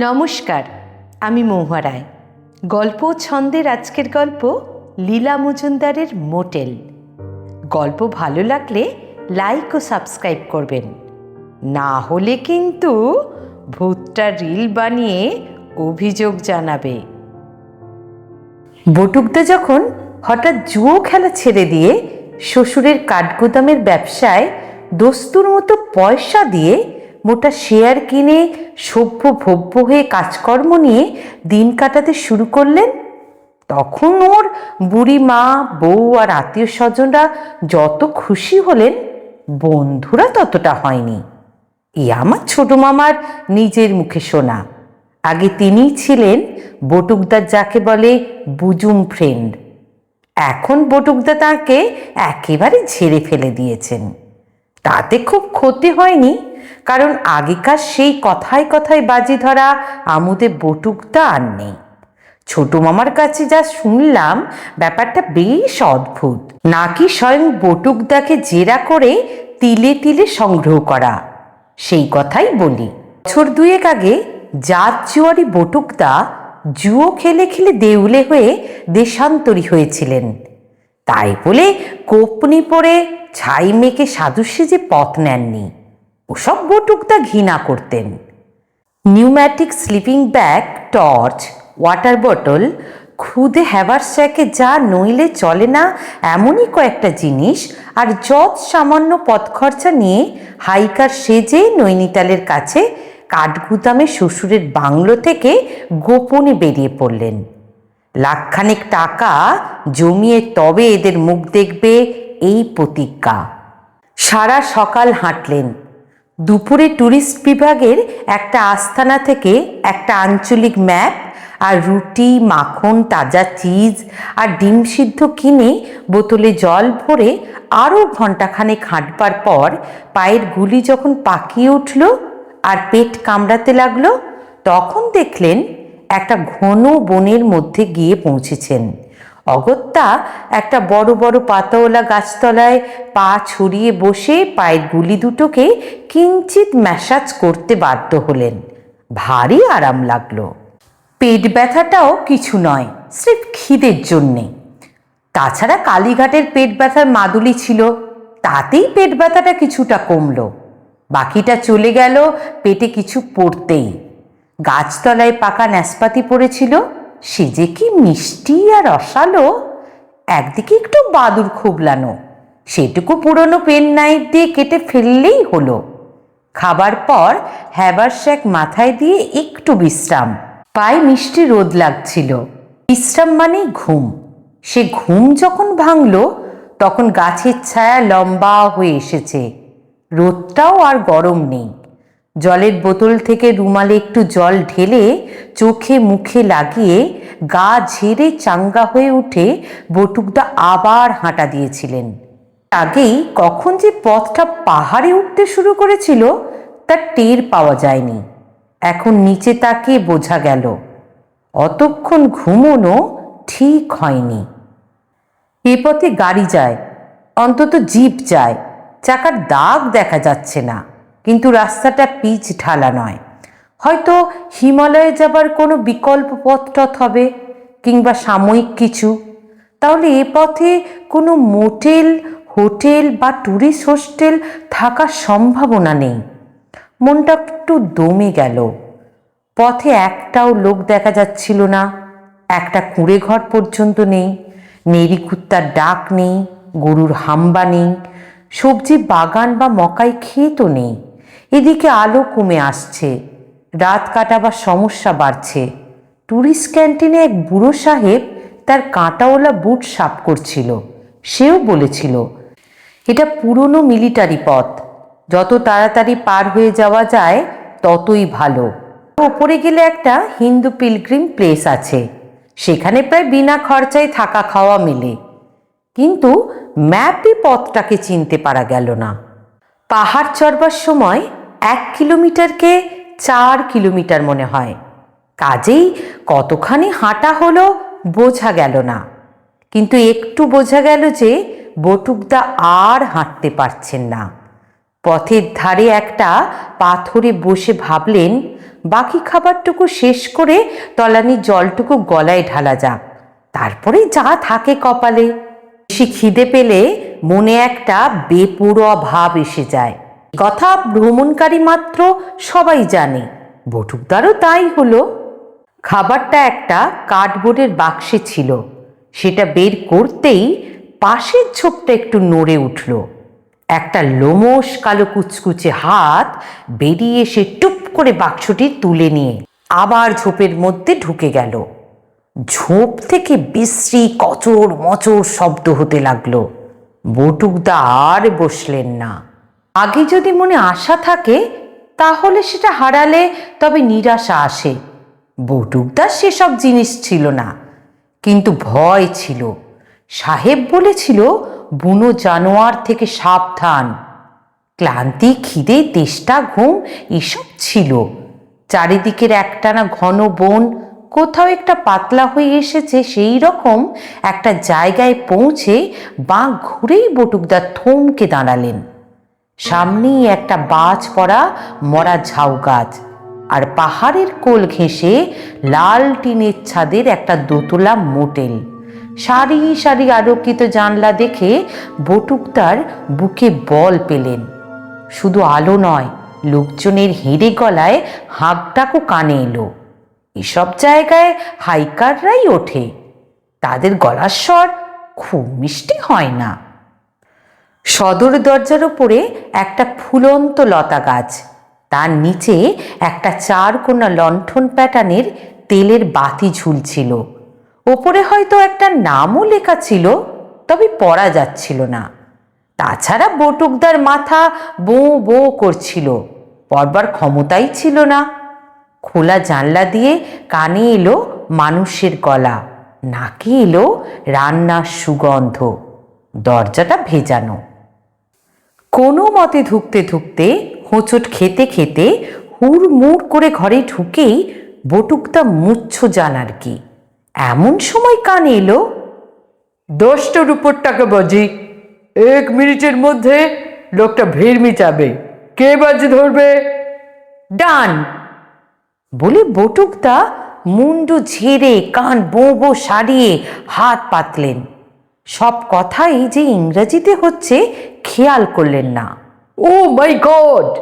নমস্কার, আমি মহুয়া রায়। গল্প ছন্দের আজকের গল্প লীলা মজুমদারের মোটেল। গল্প ভালো লাগলে লাইক ও সাবস্ক্রাইব করবেন। না হলে কিন্তু ভূতটা রিল বানিয়ে অভিযোগ জানাবে। বটুকদা যখন হঠাৎ জুয়ো খেলা ছেড়ে দিয়ে শ্বশুরের কাঠগুদামের ব্যবসায় দস্তুর মতো পয়সা দিয়ে মোটা শেয়ার কিনে সভ্য ভব্য হয়ে কাজকর্ম নিয়ে দিন কাটাতে শুরু করলেন, তখন ওর বুড়ি মা, বউ আর আত্মীয় স্বজনরা যত খুশি হলেন, বন্ধুরা ততটা হয়নি। এ আমার ছোট মামার নিজের মুখে শোনা। আগে তিনিই ছিলেন বটুকদার যাকে বলে বুজুম ফ্রেন্ড এখন বটুকদা তাকে একেবারে ঝেড়ে ফেলে দিয়েছেন। তাতে খুব ক্ষতি হয়নি কারণ আগেকার সেই কথায় কথায় বাজি ধরা আমুদে বটুকদা আর নেই। ছোট মামার কাছে যা শুনলাম, ব্যাপারটা বেশ অদ্ভুত। নাকি স্বয়ং বটুকদাকে জেরা করে তিলে তিলে সংগ্রহ করা? সেই কথাই বলি। বছর দুয়েক আগে জাত জুয়ারি বটুকদা জুয়ো খেলে খেলে দেউলে হয়ে দেশান্তরী হয়েছিলেন। তাই বলে কোপনি পরে ছাই মেকে সাধু সেজে পথ নেননি। ওসব বটুকদা ঘৃণা করতেন। Pneumatic sleeping bag torch water bottle খুদে হ্যাভার স্যাকে যা নইলে চলে না, এমনই কয়েকটা জিনিস আর যত সামান্য পথ খরচা নিয়ে হাইকার সেজে নৈনিতালের কাছে কাঠগুদামে শ্বশুরের বাংলো থেকে গোপনে বেরিয়ে পড়লেন। লাখখানেক টাকা জমিয়ে তবে এদের মুখ দেখবে এই প্রতিজ্ঞা। সারা সকাল হাঁটলেন। দুপুরে ট্যুরিস্ট বিভাগের একটা আস্তানা থেকে একটা আঞ্চলিক ম্যাপ আর রুটি, মাখন, তাজা চিজ আর ডিম সিদ্ধ কিনে বোতলে জল ভরে আরও ঘণ্টাখানেক হাঁটবার পর পায়ের গুলি যখন পাকিয়ে উঠল আর পেট কামড়াতে লাগল, তখন দেখলেন একটা ঘন বনের মধ্যে গিয়ে পৌঁছেছেন। অগত্যা একটা বড় বড় পাতাওয়ালা গাছতলায় পা ছড়িয়ে বসে পায়ের গুলি দুটোকে কিঞ্চিত ম্যাসাজ করতে বাধ্য হলেন। ভারী আরাম লাগল। পেট ব্যথাটাও কিছু নয়, স্রেফ খিদের জন্যে। তাছাড়া কালীঘাটের পেট ব্যথার মাদুলি ছিল, তাতেই পেট ব্যথাটা কিছুটা কমলো। বাকিটা চলে গেল পেটে কিছু পড়তেই। গাছতলায় পাকা ন্যাসপাতি পড়েছিল সে যে কি মিষ্টি আর রসালো একদিকে একটু বাদুর খুবলানো, সেটুকু পুরনো পেন নাইট দিয়ে কেটে ফেললেই হলো। খাবার পর হ্যাবার শ্যাক মাথায় দিয়ে একটু বিশ্রাম। পায়ে মিষ্টি রোদ লাগছিল। বিশ্রাম মানেই ঘুম। সে ঘুম যখন ভাঙল, তখন গাছের ছায়া লম্বা হয়ে এসেছে। রোদটাও আর গরম নেই। জলের বোতল থেকে রুমালে একটু জল ঢেলে চোখে মুখে লাগিয়ে গা ঝেড়ে চাঙ্গা হয়ে উঠে বটুকদা আবার হাঁটা দিয়েছিলেন। আগেই কখন যে পথটা পাহাড়ে উঠতে শুরু করেছিল তার টের পাওয়া যায়নি। এখন নিচে তাকে বোঝা গেল। অতক্ষণ ঘুমোনো ঠিক হয়নি। এ পথে গাড়ি যায়, অন্তত জিপ যায়, চাকার দাগ দেখা যাচ্ছে না। কিন্তু রাস্তাটা পিচ ঢালা নয়। হয়তো হিমালয়ে যাবার কোনো বিকল্প পথ টথ হবে কিংবা সাময়িক কিছু। তাহলে এ পথে কোনো মোটেল, হোটেল বা ট্যুরিস্ট হোস্টেল থাকার সম্ভাবনা নেই। মনটা একটু দমে গেল। পথে একটাও লোক দেখা যাচ্ছিল না। একটা কুঁড়ে ঘর পর্যন্ত নেই। নেড়ি কুত্তার ডাক নেই। গরুর হাম্বা নেই। সবজি বাগান বা মকাই ক্ষেতও নেই। এদিকে আলো কমে আসছে। রাত কাটাবার সমস্যা বাড়ছে। ট্যুরিস্ট ক্যান্টিনে এক বুড়ো সাহেব তার কাঁটাওয়ালা বুট সাফ করছিল। সেও বলেছিল, এটা পুরনো মিলিটারি পথ। যত তাড়াতাড়ি পার হয়ে যাওয়া যায়, ততই ভালো। ওপরে গেলে একটা হিন্দু পিলগ্রিম প্লেস আছে। সেখানে প্রায় বিনা খরচায় থাকা খাওয়া মেলে। কিন্তু ম্যাপে পথটাকে চিনতে পারা গেল না। পাহাড় চড়বার সময় এক কিলোমিটারকে চার কিলোমিটার মনে হয়। কাজেই কতখানি হাঁটা হলো বোঝা গেল না। কিন্তু একটু বোঝা গেল যে বটুকদা আর হাঁটতে পারছেন না। পথের ধারে একটা পাথরে বসে ভাবলেন, বাকি খাবারটুকু শেষ করে তলানি জলটুকু গলায় ঢালা যাক, তারপরে যা থাকে কপালে। বেশি খিদে পেলে মনে একটা বেপুরোয়া ভাব এসে যায়। কথা ভ্রমণকারী মাত্র সবাই জানে। বটুকদারও তাই হলো। খাবারটা একটা কার্ডবোর্ডের বাক্সে ছিল। সেটা বের করতেই পাশের ছোপটা একটু নড়ে উঠল। একটা লোমস কালো কুচকুচে হাত বেরিয়ে এসে টুপ করে বাক্সটি তুলে নিয়ে আবার ঝোপের মধ্যে ঢুকে গেল। ঝোপ থেকে বিশ্রী কচর মচর শব্দ হতে লাগল। বটুকদা আর বসলেন না। আগে যদি মনে আশা থাকে, তাহলে সেটা হারালে তবে নিরাশা আসে। বটুকদার সেসব জিনিস ছিল না, কিন্তু ভয় ছিল। সাহেব বলেছিল, বুনো জানোয়ার থেকে সাবধান। ক্লান্তি, খিদে, তেষ্টা, ঘুম এসব ছিল। চারিদিকের একটানা ঘন বন কোথাও একটা পাতলা হয়ে এসেছে, সেই রকম একটা জায়গায় পৌঁছে বাঁ ঘুরেই বটুকদা থমকে দাঁড়ালেন। সামনেই একটা বাজ পড়া মরা ঝাউ গাছ, আর পাহাড়ের কোল ঘেঁষে লাল টিনের ছাদের একটা দোতলা মোটেল। সারি সারি আলোকিত জানলা দেখে বটুকদার বুকে বল পেলেন। শুধু আলো নয়, লোকজনের হেঁড়ে গলায় হাঁকডাকও কানে এলো। এসব জায়গায় হাইকাররাই ওঠে। তাদের গলার স্বর খুব মিষ্টি হয় না। সদর দরজার উপরে একটা ফুলন্ত লতা গাছ। তার নিচে একটা চারকোনা লণ্ঠন প্যাটার্নের তেলের বাতি ঝুলছিল। ওপরে হয়তো একটা নামও লেখা ছিল, তবে পড়া যাচ্ছিল না। তাছাড়া বটুকদার মাথা বো বো করছিল, পড়বার ক্ষমতাই ছিল না। খোলা জানলা দিয়ে কানে এলো মানুষের গলা, নাকে এলো রান্নার সুগন্ধ, দরজাটা ভেজানো। কোনো মতে ধুকতে ধুকতে, হোঁচট খেতে খেতে হুড়মুড় করে ঘরে ঢুকেই বটুকটা মুচ্ছ জানার কি। এমন সময় কানে এলো। দশটার উপর টাকা বাজি। এক মিনিটের মধ্যে লোকটা ভিড় মিটাবে। কে বাজি ধরবে? ডান। বলে বটুকদা মুন্ডু ঝেড়ে কান বো বো সারিয়ে হাত পাতলেন। সব কথাই যে ইংরেজিতে হচ্ছে খেয়াল করলেন না। Oh my God!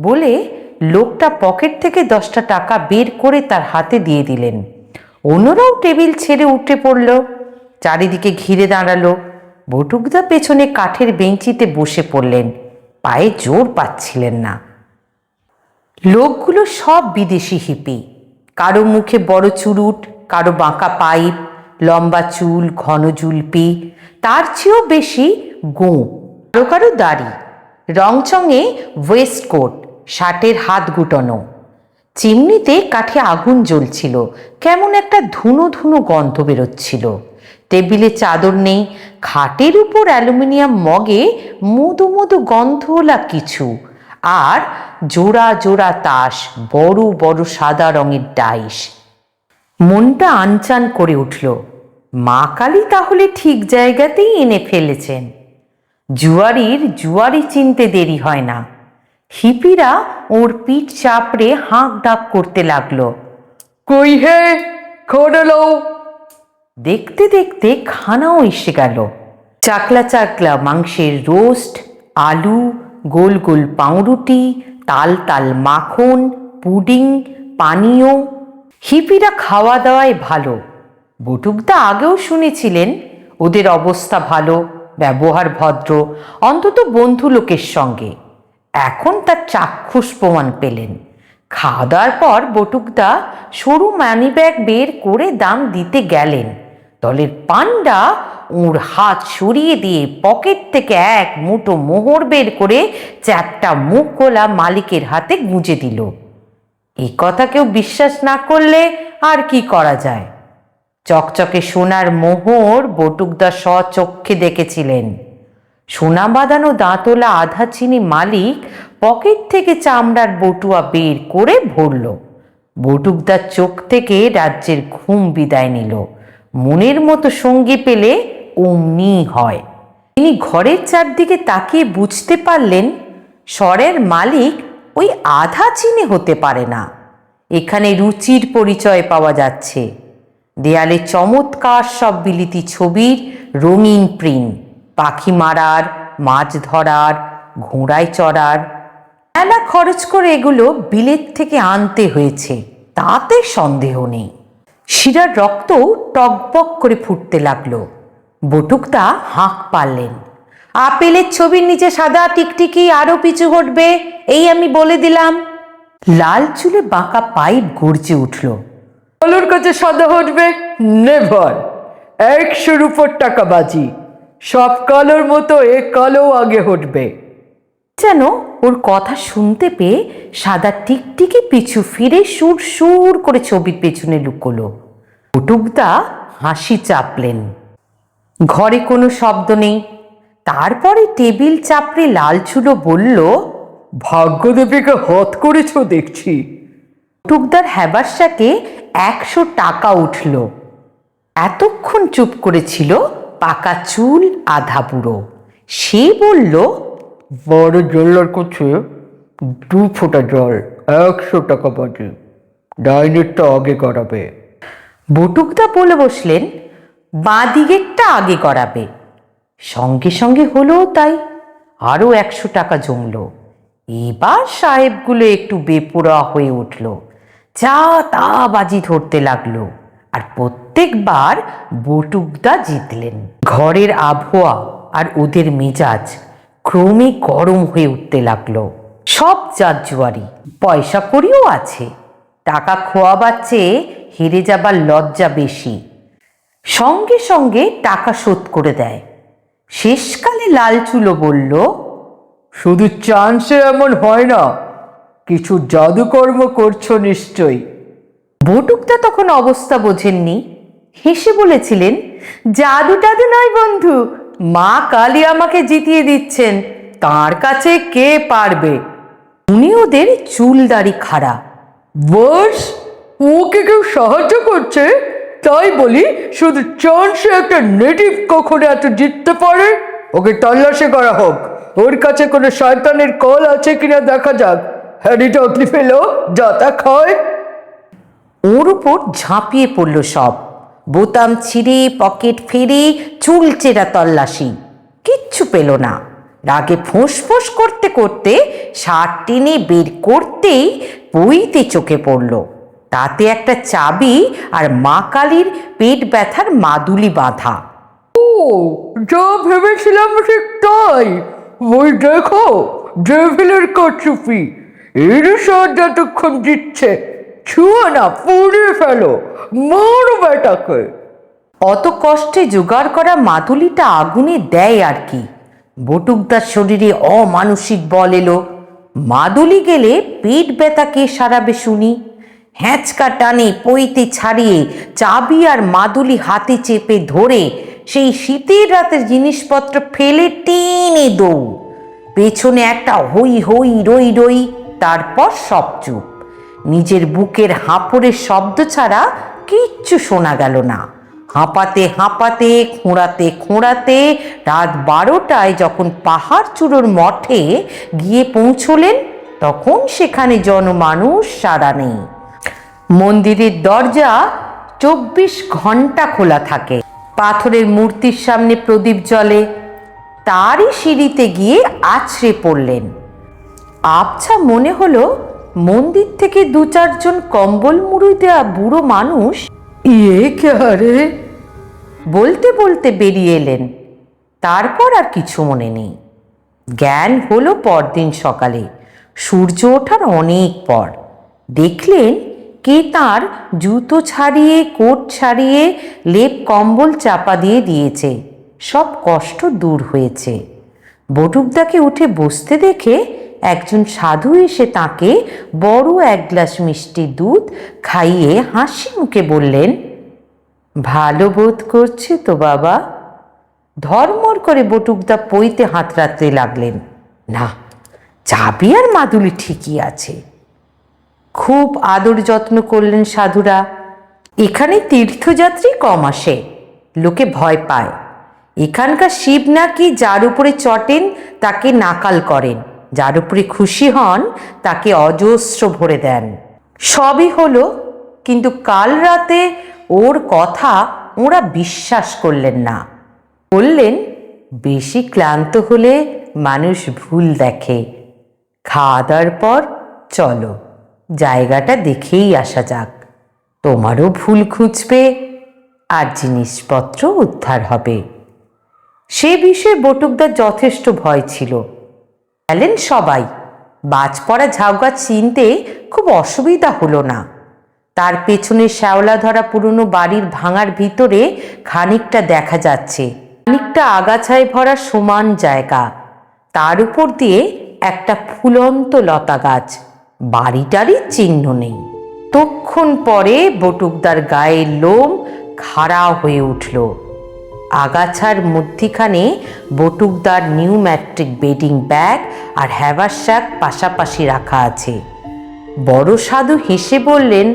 বলে লোকটা পকেট থেকে দশটা টাকা বের করে তার হাতে দিয়ে দিলেন। অন্যরাও টেবিল ছেড়ে উঠে পড়ল। চারিদিকে ঘিরে দাঁড়াল। বটুকদা পেছনে কাঠের বেঞ্চিতে বসে পড়লেন। পায়ে জোর পাচ্ছিলেন না। লোকগুলো সব বিদেশি হিপি। কারও মুখে বড় চুরুট কারও বাঁকা পাইপ লম্বা চুল, ঘন জুলপি, তার চেয়েও বেশি গোঁ। কারও কারও দাড়ি, রংচঙে ওয়েস্ট কোট শার্টের হাত গুটানো। চিমনিতে কাঠে আগুন জ্বলছিল, কেমন একটা ধুনো ধুনো গন্ধ বেরোচ্ছিল। টেবিলে চাদর নেই, খাটের উপর অ্যালুমিনিয়াম মগে মধু মধু গন্ধওয়ালা কিছু, আর জোড়া জোড়া তাস, বড় বড় সাদা রঙের ডাইস। মনটা আনচান করে উঠল। মা কালী তাহলে ঠিক জায়গাতেই এনে ফেলেছেন। জুয়ারির জুয়ারি চিনতে দেরি হয় না। হিপিরা ওর পিঠ চাপড়ে হাঁক ডাক করতে লাগল, কই হে? খোডালো দেখতে দেখতে খানাও এসে গেল। চাকলা চাকলা মাংসের রোস্ট, আলু, গোল গোল পাউরুটি, তাল তাল মাখন, পুডিং, পানীয়। হিপিরা খাওয়া দাওয়ায় ভালো। বটুকদা আগেও শুনেছিলেন, ওদের অবস্থা ভালো, ব্যবহার ভদ্র, অন্তত বন্ধু লোকের সঙ্গে। এখন তার চাক্ষুষ প্রমাণ পেলেন। খাওয়া দাওয়ার পর বটুকদা সরু মানিব্যাগ বের করে দাম দিতে গেলেন। দলের পান্ডা ওর হাত সরিয়ে দিয়ে পকেট থেকে এক মুঠো মোহর বের করে চ্যাপটা মুখ গোলা মালিকের হাতে গুঁজে দিল। এই কথা কেউ বিশ্বাস না করলে আর কি করা যায়? চকচকে সোনার মোহর বটুকদা স্বচক্ষে দেখেছিলেন। সোনা বাঁধানো দাঁতলা আধা চিনি মালিক পকেট থেকে চামড়ার বটুয়া বের করে ভরল। বটুকদার চোখ থেকে রাজ্যের ঘুম বিদায় নিল। মনের মতো সঙ্গী পেলে অমনি হয়। তিনি ঘরের চারদিকে তাকিয়ে বুঝতে পারলেন, স্বরের মালিক ওই আধা চিনে হতে পারে না। এখানে রুচির পরিচয় পাওয়া যাচ্ছে। দেয়ালে চমৎকার সব বিলিতি ছবির রঙিন প্রিন্ট, পাখি মারার, মাছ ধরার, ঘোড়ায় চড়ার। মেলা খরচ করে এগুলো বিলেত থেকে আনতে হয়েছে, তাতে সন্দেহ নেই। শিরার রক্ত টকবক করে ফুটতে লাগল। বটুকদা হাঁক পারলেন। আপেলের ছবির নিচে সাদা টিকটিকি আরও পিছু ঘটবে এই আমি বলে দিলাম। লাল চুলে বাঁকা পাইপ গর্জে উঠল। কালোর কাছে সাদা হটবে নেভার। একশোর উপর টাকা বাজি সব কালোর মতো এ কালো আগে হটবে যেন ওর কথা শুনতে পেয়ে সাদা টিকটিকি পিছু ফিরে সুর সুর করে ছবির পেছনে লুকোলো। কুটুকদা হাসি চাপলেন। ঘরে কোনো শব্দ নেই। তারপরে টেবিল চাপড়ে লালচুলো বলল ভাগ্যদেবীকে হত করেছ দেখছি। টুকদার হ্যাবাসাকে একশো টাকা উঠল। এতক্ষণ চুপ করেছিল পাকা চুল আধা বুড়ো। সে বলল বড় জেলার কাছে দু ফোঁটা জল একশো টাকা বাজি। ডাইনেরটা আগে করাবে। বটুকদা বলে বসলেন বাঁ দিকেরটা আগে করাবে। সঙ্গে সঙ্গে হলো তাই আরও একশো টাকা জমল। এবার সাহেবগুলো একটু বেপোরা হয়ে উঠল। যা তা বাজি ধরতে লাগল আর প্রত্যেকবার বটুকদা জিতলেন। ঘরের আবহাওয়া আর ওদের মেজাজ ক্রমে গরম হয়ে উঠতে লাগল। সব জাত জুয়ারি পয়সা করিও আছে, টাকা খোয়াবার চেয়ে হেরে যাবার লজ্জা বেশি। সঙ্গে সঙ্গে টাকা শোধ করে দেয়। শেষকালে লালচুলো বলল, শুধু চান্সে এমন হয় না। কিছু জাদুকর্ম করছ নিশ্চয়ই। বটুকটা তখন অবস্থা বোঝেননি। হেসে বলেছিলেন জাদু টাদু নয় বন্ধু মা কালী আমাকে জিতিয়ে দিচ্ছেন তার কাছে কে পারবে? উনি ওদের চুল দাড়ি খাড়া। বস ওকে কেউ সাহায্য করছে? তাই বলি শুধু চান্সে একটা নেটিভ কখনো এত জিততে পারে? ওকে তল্লাশি করা হোক। ওর কাছে কোনো শয়তানের কল আছে কিনা দেখা যাক। হ্যারিটা অতলি ফেলো যাতা খায় ওর উপর ঝাঁপিয়ে পড়ল সব। বোতাম ছিঁড়ে পকেট ফেরে চুল চেরা তল্লাশি। কিচ্ছু পেল না। রাগে ফোঁস ফোঁস করতে করতে শার্ট টেনে বের করতেই বইতে চোখে পড়ল। তাতে একটা চাবি আর মা কালীর পেট ব্যথার মাদুলি বাঁধা। ও যা ভেবেছিলাম ঠিক তাই। ওই দেখো ডেভিলের কচুপি এতক্ষণ দিচ্ছে, ছুঁয়া না, পুড়ে ফেলো, মারো বেটাকে। অত কষ্টে জোগাড় করা মাদুলিটা আগুনে দেয় আর কি। বটুকদার শরীরে অমানসিক বল এলো। মাদুলি গেলে পেট ব্যথা কে সারাবে শুনি। হ্যাঁচকা টানে পইতে ছাড়িয়ে চাবি আর মাদুলি হাতে চেপে ধরে সেই শীতের রাতের জিনিসপত্র ফেলে টেনে দৌড় পেছনে একটা হই হই রই রই তারপর সব চুপ। নিজের বুকের হাঁপড়ের শব্দ ছাড়া কিচ্ছু শোনা গেল না। হাঁপাতে হাঁপাতে, খোঁড়াতে খোঁড়াতে রাত বারোটায় যখন পাহাড় চূড়োর মঠে গিয়ে পৌঁছলেন, তখন সেখানে জনমানুষ সারা নেই। মন্দিরের দরজা চব্বিশ ঘণ্টা খোলা থাকে। পাথরের মূর্তির সামনে প্রদীপ জ্বলে। তারই সিঁড়িতে গিয়ে আছড়ে পড়লেন। আবছা মনে হলো মন্দির থেকে দু চারজন কম্বল মুড়ি দেওয়া বুড়ো মানুষ ইয়ে কে বলতে বলতে বেরিয়ে এলেন। তারপর আর কিছু মনে নেই। জ্ঞান হলো পরদিন সকালে, সূর্য ওঠার অনেক পর। দেখলেন কে তার জুতো ছাড়িয়ে, কোট ছাড়িয়ে, লেপ কম্বল চাপা দিয়ে দিয়েছে। সব কষ্ট দূর হয়েছে। বটুকদাকে উঠে বসতে দেখে একজন সাধু এসে তাকে বড় এক গ্লাস মিষ্টি দুধ খাইয়ে হাসি মুখে বললেন, ভালো বোধ করছে তো বাবা। ধর্মর করে বটুকদা পইতে হাত রাখতে লাগলেন, না, চাবি আর মাদুলি ঠিকই আছে। খুব আদর যত্ন করলেন সাধুরা, এখানে তীর্থযাত্রী কম আসে, লোকে ভয় পায়। এখানকার শিব নাকি যার উপরে চটেন, তাকে নাকাল করেন। যার উপরে খুশি হন, তাকে অজস্র ভরে দেন। সবই হলো, কিন্তু কাল রাতে ওর কথা ওরা বিশ্বাস করলেন না। বললেন, বেশি ক্লান্ত হলে মানুষ ভুল দেখে। খাওয়া দাওয়ার পর চলো, জায়গাটা দেখেই আসা যাক। তোমারও ভুল খুঁজবে, আর জিনিসপত্র উদ্ধার হবে। সে বিষয়ে বটুকদার যথেষ্ট ভয় ছিল। গেলেন সবাই। বাজ পড়া ঝাউগাছ চিনতে খুব অসুবিধা হলো না। তার পেছনে শ্যাওলা ধরা পুরনো বাড়ির ভাঙার ভিতরে খানিকটা দেখা যাচ্ছে। খানিকটা আগাছায় ভরা সমান জায়গা। তার উপর দিয়ে একটা ফুলন্ত লতা গাছ। বাড়িটারই চিহ্ন নেই। তক্ষণ পরে বটুকদার গায়ের লোম খাড়া হয়ে উঠল। আগাছার মধ্যিখানে বটুকদার নিউ ম্যাট্রিক বেডিং ব্যাগ আর হ্যাভার শাক পাশাপাশি রাখা আছে। বড় সাধু হেসে বললেন,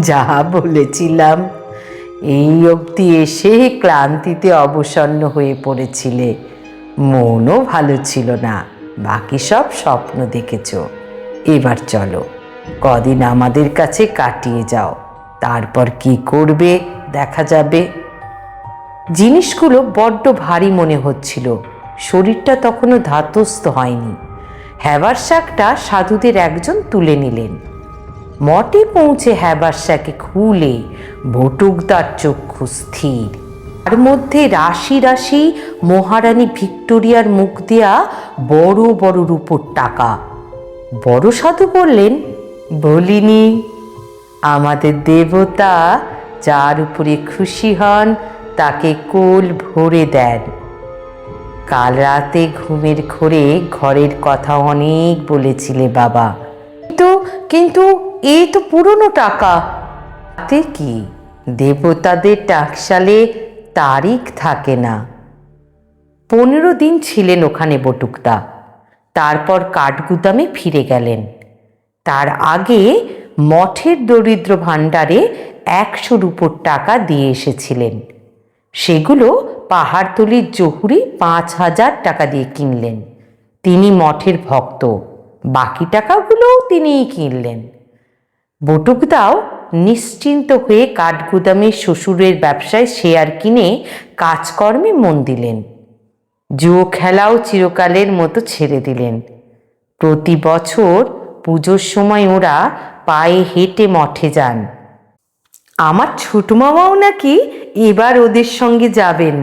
যা বলেছিলাম। এই অবধি এসে ক্লান্তিতে অবসন্ন হয়ে পড়েছিলে। মনও ভালো ছিল না। বাকি সব স্বপ্ন দেখেছ। এবার চলো, কদিন আমাদের কাছে কাটিয়ে যাও। তারপর কি করবে দেখা যাবে। জিনিসগুলো বড্ড ভারী মনে হচ্ছিল। শরীরটা তখনও ধাতস্থ হয়নি। হ্যাবার শাকটা সাধুদের একজন তুলে নিলেন। মঠে পৌঁছে হ্যাবার শাকে খুলে বটুকদার চক্ষু স্থির। তার মধ্যে রাশি রাশি মহারানী ভিক্টোরিয়ার মুখ দেয়া বড় বড় রূপোর টাকা। বড় সাধু বললেন, বলিনি, আমাদের দেবতা যার উপরে খুশি হন তাকে কোল ভরে দেন। কাল রাতে ঘুমের ঘোরে ঘরের কথা অনেক বলেছিলে বাবা। কিন্তু কিন্তু এই তো পুরনো টাকা। তাতে কি? দেবতাদের টাকশালে তারিখ থাকে না। পনেরো দিন ছিলেন ওখানে বটুকদা তারপর কাঠগুদামে ফিরে গেলেন। তার আগে মঠের দরিদ্র ভাণ্ডারে একশো রুপোর টাকা দিয়ে এসেছিলেন। সেগুলো পাহাড়তলির জহুরি পাঁচ হাজার টাকা দিয়ে কিনলেন। তিনি মঠের ভক্ত, বাকি টাকাগুলোও তিনিই কিনলেন। বটুকদাও নিশ্চিন্ত হয়ে কাঠগুদামে শ্বশুরের ব্যবসায় শেয়ার কিনে কাজকর্মে মন দিলেন। জুয়ো খেলাও চিরকালের মতো ছেড়ে দিলেন। প্রতি বছর পুজোর সময় ওরা পায়ে হেঁটে মঠে যান। আমার ছোট মামাও নাকি এবার ওদের সঙ্গে যাবেন।